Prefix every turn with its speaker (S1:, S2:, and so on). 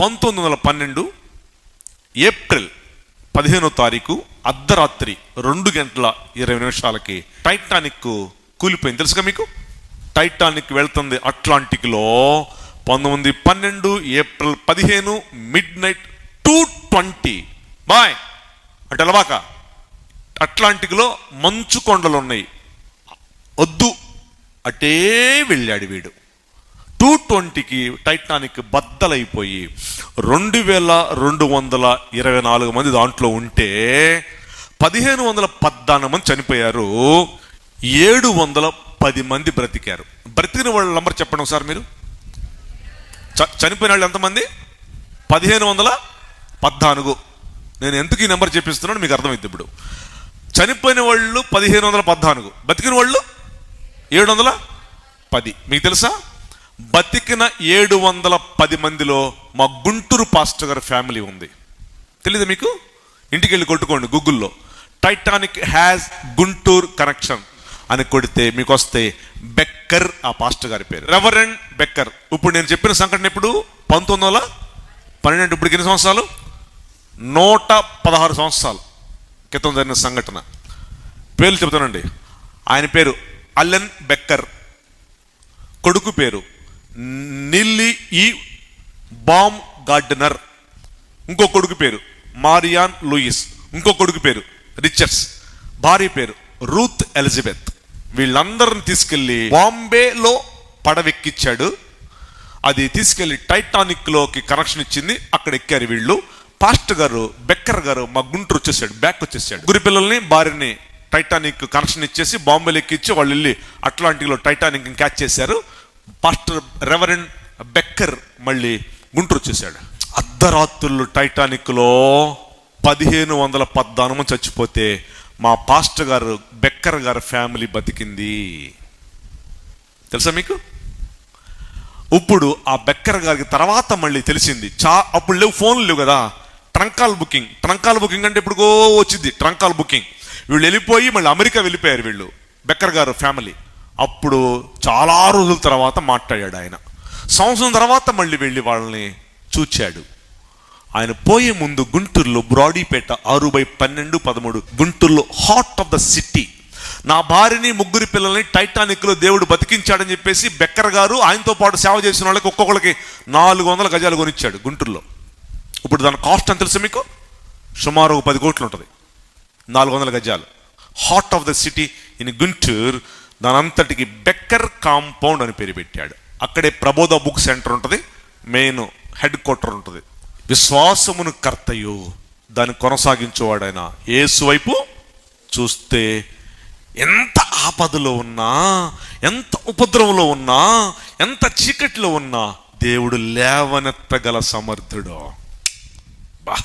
S1: పంతొమ్మిది వందల పన్నెండు ఏప్రిల్ పదిహేనో తారీఖు అర్ధరాత్రి రెండు గంటల ఇరవై నిమిషాలకి టైటానిక్ కూలిపోయింది. తెలుసుగా మీకు? టైటానిక్ వెళ్తుంది అట్లాంటిక్లో పంతొమ్మిది పన్నెండు ఏప్రిల్ పదిహేను midnight two twenty. Bye! అంటే అలవాక. అట్లాంటిక్లో మంచు కొండలు ఉన్నాయి వద్దు అటే వెళ్ళాడు వీడు. అకౌంట్కి టైటానిక్ బద్దలైపోయి రెండు వేల రెండు వందల ఇరవై నాలుగు మంది దాంట్లో ఉంటే పదిహేను వందల పద్నాలుగు మంది చనిపోయారు. ఏడు వందల పది మంది బ్రతికారు. బ్రతికిన వాళ్ళ నంబర్ చెప్పండి ఒకసారి మీరు. చ- చనిపోయిన వాళ్ళు ఎంతమంది? పదిహేను వందల పద్నాలుగు. నేను ఎందుకు ఈ నెంబర్ చెప్పిస్తున్నాను మీకు అర్థమైంది ఇప్పుడు. చనిపోయిన వాళ్ళు పదిహేను వందల పద్నాలుగు. బతికిన వాళ్ళు ఏడు వందల పది. మీకు తెలుసా? బతికిన ఏడు వందల పది మందిలో మా గుంటూరు పాస్టర్ గారి ఫ్యామిలీ ఉంది. తెలీదు మీకు? ఇంటికి వెళ్ళి కొట్టుకోండి గూగుల్లో. టైటానిక్ హ్యాస్ గుంటూరు కనెక్షన్ అని కొడితే మీకు వస్తే బెక్కర్ ఆ పాస్టర్ గారి పేరు. Reverend Becker. ఇప్పుడు నేను చెప్పిన సంఘటన ఇప్పుడు పంతొమ్మిది వందల పన్నెండు ఇప్పుడు ఎన్ని సంవత్సరాలు? నూట పదహారు సంవత్సరాలు క్రితం జరిగిన సంఘటన. పేర్లు చెబుతానండి ఆయన పేరు అల్లెన్ బెక్కర్. కొడుకు పేరు నిల్లి ఈ బామ్ గార్డెనర్. ఇంకో కొడుకు పేరు మారియాన్ లూయిస్. ఇంకో కొడుకు పేరు రిచర్డ్స్. భార్య పేరు రూత్ ఎలిజబెత్. వీళ్ళందరిని తీసుకెళ్ళి బాంబేలో పడవెక్కిచ్చాడు అది తీసుకెళ్ళి టైటానిక్లోకి కనెక్షన్ ఇచ్చింది. అక్కడ ఎక్కారు వీళ్ళు. పాస్టర్ గారు బెక్కర్ గారు మా గుంటూరు వచ్చేసాడు బ్యాక్ వచ్చేసాడు. గురి పిల్లల్ని భార్యని టైటానిక్ కనెక్షన్ ఇచ్చేసి బాంబేలు ఎక్కిచ్చి వాళ్ళు వెళ్ళి అట్లాంటిక్లో టైటానిక్ క్యాచ్ చేశారు. పాస్టర్ రెవరెండ్ బెక్కర్ మళ్ళీ గుంటూరు వచ్చేసాడు. అర్ధరాత్రులు టైటానిక్లో పదిహేను వందల పద్నాలుగు చచ్చిపోతే మా పాస్టర్ గారు బెక్కర్ గారి ఫ్యామిలీ బతికింది. తెలుసా మీకు? ఇప్పుడు ఆ బెక్కర్ గారికి తర్వాత మళ్ళీ తెలిసింది. చా అప్పుడు లేవు ఫోన్లు లేవు కదా. ట్రంకాల్ బుకింగ్ ట్రంకాల్ బుకింగ్ అంటే ఇప్పుడు వచ్చింది ట్రంకాల్ బుకింగ్. వీళ్ళు వెళ్ళిపోయి మళ్ళీ అమెరికా వెళ్ళిపోయారు వీళ్ళు బెక్కర్ గారు ఫ్యామిలీ. అప్పుడు చాలా రోజుల తర్వాత మాట్లాడాడు ఆయన. సంవత్సరం తర్వాత మళ్ళీ వెళ్ళి వాళ్ళని చూచాడు. ఆయన పోయే ముందు గుంటూరులో బ్రాడీపేట ఆరు బై పన్నెండు పదమూడు గుంటూరులో హార్ట్ ఆఫ్ ద సిటీ నా భార్యని ముగ్గురి పిల్లల్ని టైటానిక్లో దేవుడు బతికించాడని చెప్పేసి బెక్కర్ గారు ఆయనతో పాటు సేవ చేసిన వాళ్ళకి ఒక్కొక్కరికి నాలుగు వందల గజాలు కొనిచ్చాడు గుంటూరులో. ఇప్పుడు దాని కాస్ట్ అని తెలుసు మీకు? సుమారు ఒక పది కోట్లు ఉంటుంది. నాలుగు వందల గజాలు. Heart of the city in Guntur దానంతటికి Becker compound అని పేరు పెట్టాడు. అక్కడే ప్రబోధ బుక్ సెంటర్ ఉంటుంది మెయిన్ హెడ్ క్వార్టర్ ఉంటుంది. విశ్వాసమును కర్తయు దాన్ని కొనసాగించేవాడైన యేసు వైపు చూస్తే ఎంత ఆపదలో ఉన్నా ఎంత ఉపద్రవంలో ఉన్నా ఎంత చీకటిలో ఉన్నా దేవుడు లేవనెత్తగల సమర్థుడు. బా!